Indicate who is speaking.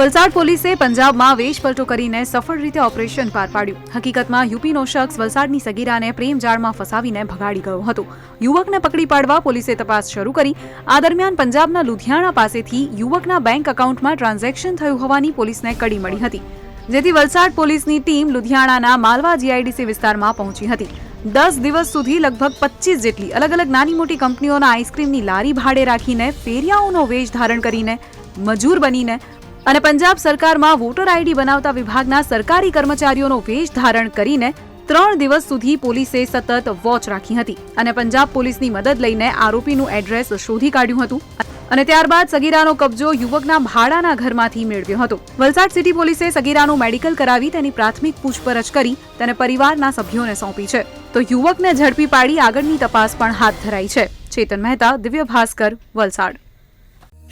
Speaker 1: વલસાડ પોલીસે પંજાબમાં વેશપલટો કરીને સફળ રીતે ઓપરેશન પાર પાડ્યું. હકીકતમાં યુપીનો શખ્સ વલસાડની સગીરાને પ્રેમ જાળમાં ફસાવીને ભગાડી ગયો હતો. યુવકને પકડી પાડવા પોલીસે તપાસ શરૂ કરી. આ દરમિયાન પંજાબના લુધિયાણા પાસેથી યુવકના બેંક એકાઉન્ટમાં ટ્રાન્ઝેક્શન થયું હોવાની પોલીસને કડી મળી હતી. જેથી વલસાડ પોલીસની ટીમ લુધિયાણાના માલવા જીઆઈડીસી વિસ્તારમાં પહોંચી હતી. દસ દિવસ સુધી લગભગ પચીસ જેટલી અલગ અલગ નાની મોટી કંપનીઓના આઈસ્ક્રીમની લારી ભાડે રાખીને ફેરિયાઓનો વેશ ધારણ કરીને મજૂર બનીને અને પંજાબ સરકારમાં વોટર આઈડી બનાવતા વિભાગના સરકારી કર્મચારીઓનો વેશ ધારણ કરીને ત્રણ દિવસ સુધી પોલીસે સતત વોચ રાખી હતી અને પંજાબ પોલીસની મદદ લઈને આરોપીનું એડ્રેસ શોધી કાઢ્યું હતું. અને ત્યારબાદ સગીરાનો કબજો યુવકના ભાડાના ઘરમાંથી મેળવ્યો હતો. વલસાડ સિટી પોલીસે સગીરાનું મેડિકલ કરાવી તેની પ્રાથમિક પૂછપરછ કરી તેને પરિવારના સભ્યોને સોંપી છે. તો યુવકને ઝડપી પાડી આગળની તપાસ પણ હાથ ધરાઈ છે. Chetan Mehta, Divya Bhaskar, Valsad.